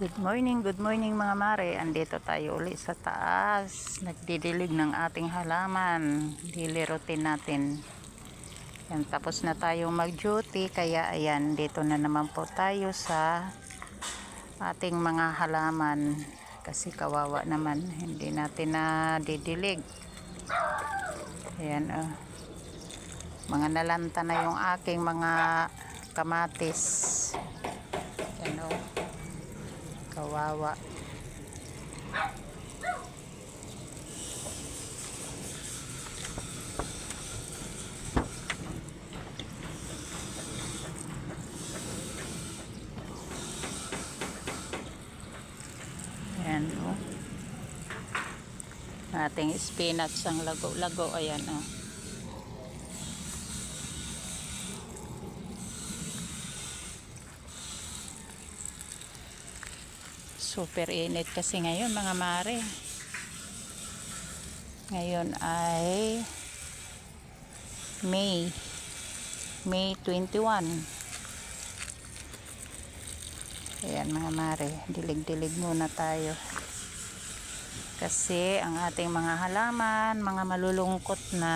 Good morning, good morning mga mare. Andito tayo uli sa taas. Nagdidilig ng ating halaman. Daily routine natin. Yan, tapos na tayo mag-duty. Kaya ayan, dito na naman po tayo sa ating mga halaman. Kasi kawawa naman. Hindi natin na didilig. Ayan, oh. Mga nalanta na yung aking mga kamatis. Kawawa. Ayan, oh. Ating spinach ang lago-lago. Ayan, oh. Super init kasi ngayon mga mare. Ngayon ay May. May 21. Ayan mga mare, dilig-dilig muna tayo. Kasi ang ating mga halaman, mga malulungkot na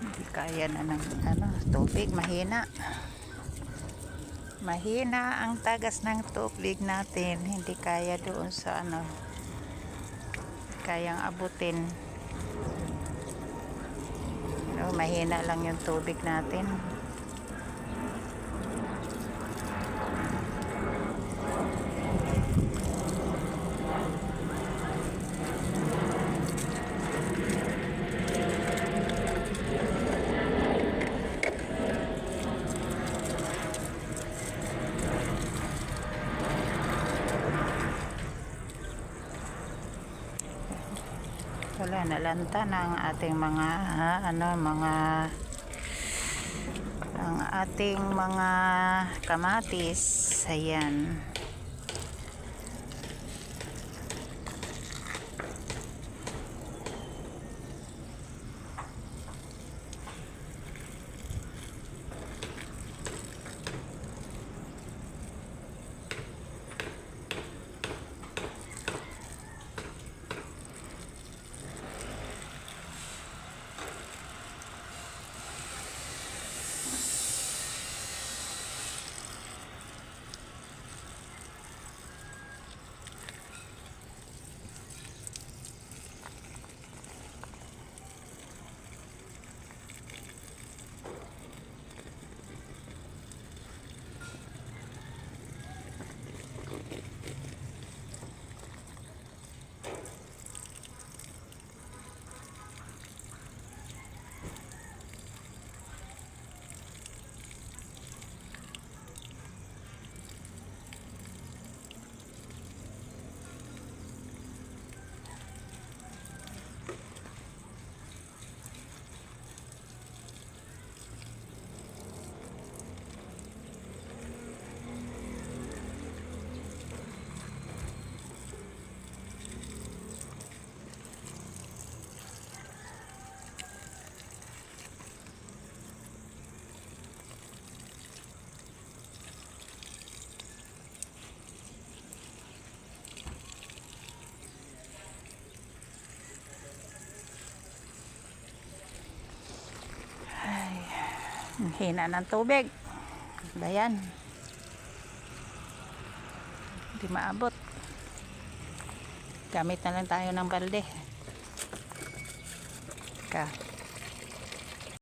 Hindi kaya na ng ano, tubig, mahina. Mahina ang tagas ng tubig natin. Hindi kaya doon sa ano, kayang abutin. No, mahina lang yung tubig natin. Wala nalanta na ang ating mga ah, ano mga ang ating mga kamatis. Ayan. Hina ng tubig. Bayan. Hindi maabot. Gamit na lang tayo ng balde. Ka.